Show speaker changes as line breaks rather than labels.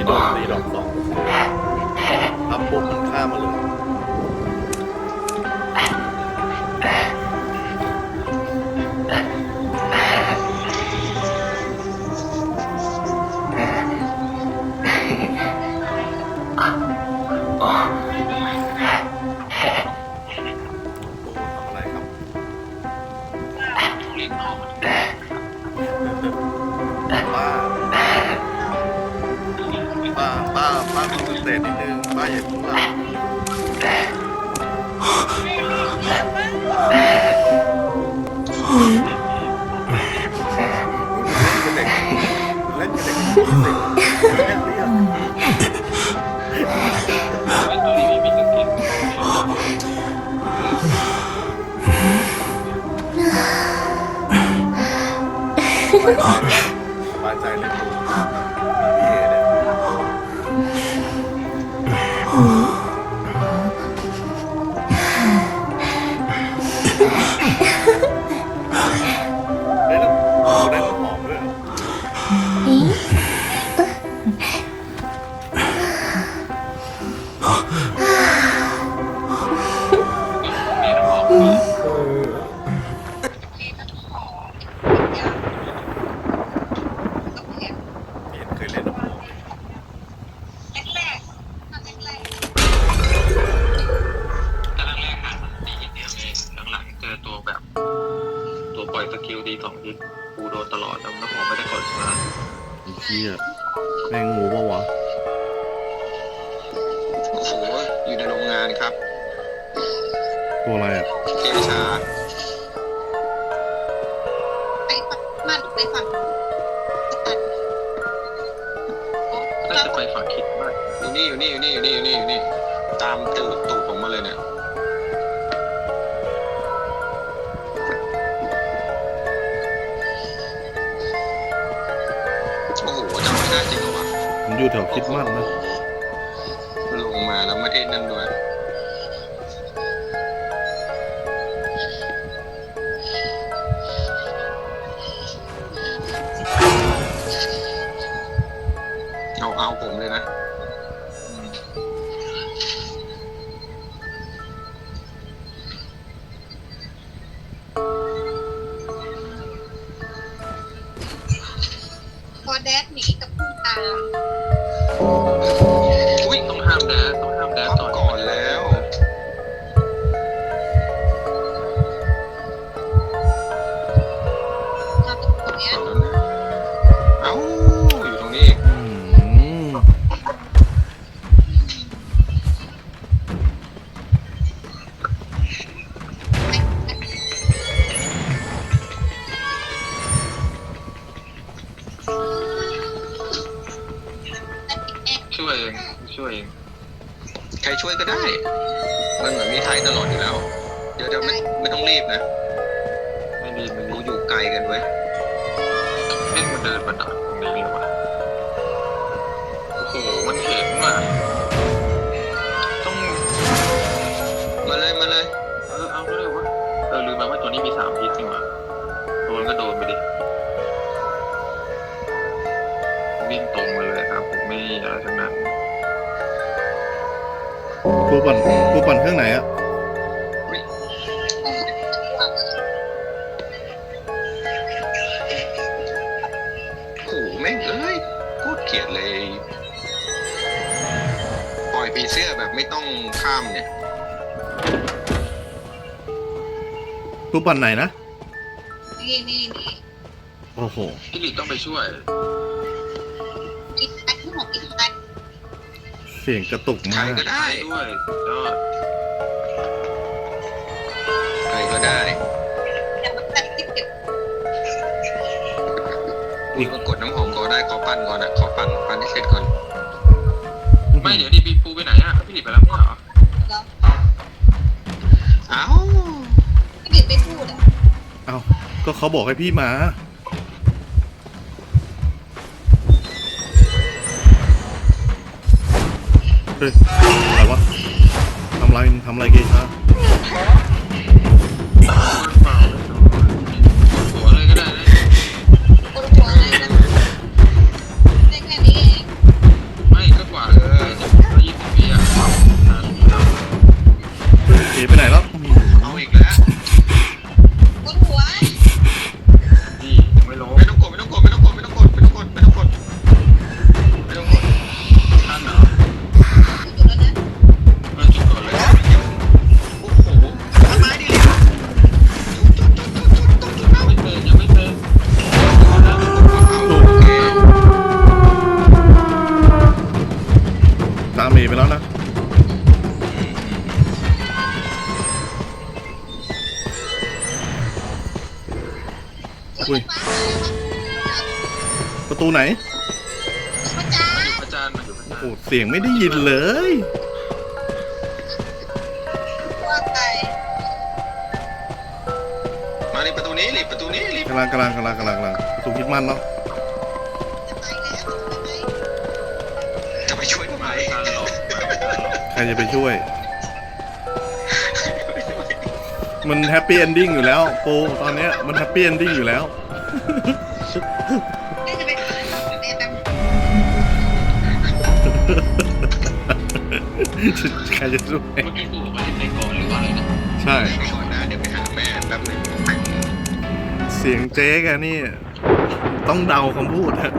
นี่โดนตีดอกสองทำปุ๊บมันฆ่ามาเลย ป้าป้าป้ามีสเตตนิดนึงป้าอย่าพูดหลับเล่นกับเด็กเล่นกับเด็กเด็กเล่นเรียกสบายใจเลยคุณ ไส
กิลดีสองทิศกูโดนตลอดแล้วน้ำหอมไม่ได้กดชนะ
ไอ้เหี้ยแม่งงูปะวะ
โอ้โหอยู่ในโรงงานครับ
ตัวอะไรอะ
เกชา
ไปฝั่งมันไปฝั่ง
น่าจะไปฝั่งคิดมาก
อยู่นี่อยู่นี่อยู่นี่อยู่นี่อยู่นี่อยู่นี่ตามตูดตูดผมมาเลยเนี่ย อ
ยู่แถวคิดมัดนะ
ลงมาแล้วไม่ได้นั่นด้วยเอาเอาผมเลยนะ ว
ย
เอง
ช่วยเอง
ใครช่วยก็ได้ มันเหมือนมีไทยตลอดอยู่แล้ว เดี๋ยวเดี๋ยวไม่ไม่ต้องรีบนะ
ไม่ดีไม่
กู
ดี
อยู่ไกลกันเว้ย
เล่นมันเดินมาดักตรงนี้เลยวะโอ้โหมันเห็นว่ะต้อง
มาเลยมาเลย
อะไรทั้งนั้น
ตัวปั่นตัวปั่นเครื่องไหนอะ
โอ้โหแม่งเอ้ยโคตรเกลียดเลย ปล่อยปีเสื้อแบบไม่ต้องข้ามเนี่ย
ตัวปั่นไหนนะ
นี่นี่นี่
โอ้โห
พี่หลีต้องไปช่วย
เสียงกระตุก
ใคร
มาก
ก็ได้
ด้วยสุดยอด
ใครก็ได้
แต่มันตัดที่เก็บ
อุ้ยมากดน้ำหอมก็ได้ขอปั่นก่อนอะขอปั่นปั่นให้เสร็จก่อน
ไม่เดี๋ยวดีปีปูไปไหนอะพี่หลีไปแล้วไม่เหรอ
แล้ว
เอ้า
ไม่เด็ดไปพูดอะ
เอ้าก็เขาบอกให้พี่มา เฮ้ยอะไรวะทำไรทำไรเกชาี
ไปแล้
วนะอุ้
ยประตูไหน
พระจา
นทร์มัอยู่พราน
โอ้
ร์
เสียงไม่ได้ยินเลย
มาเลยประตูนี้เลยประตูนี้เลย
กำลังกำลังกำลังกำลังกำลังประตูคิดมั่นเนาะ
จะไป
ช่วยทำไม
หล รย์หลอก
ใครจะไปช่วย มันแฮปปี้เอนดิ้งอยู่แล้วโปตอนเนี้ยมันแฮปปี้เอนดิ้งอยู่แล้ว
ไม่จะไปหาแม่แป๊บ
ใครจะช่วย
เมื่อกี้ปู่บอกว่าให้ไปก่อนหรือว่าอะไรนะ
ใช่
ไปก่อนนะ เดี๋ยวไปหาแม่แป๊บหนึง
เสียงเจ๊แกนี่ ต้องเดาคำพูดฮะ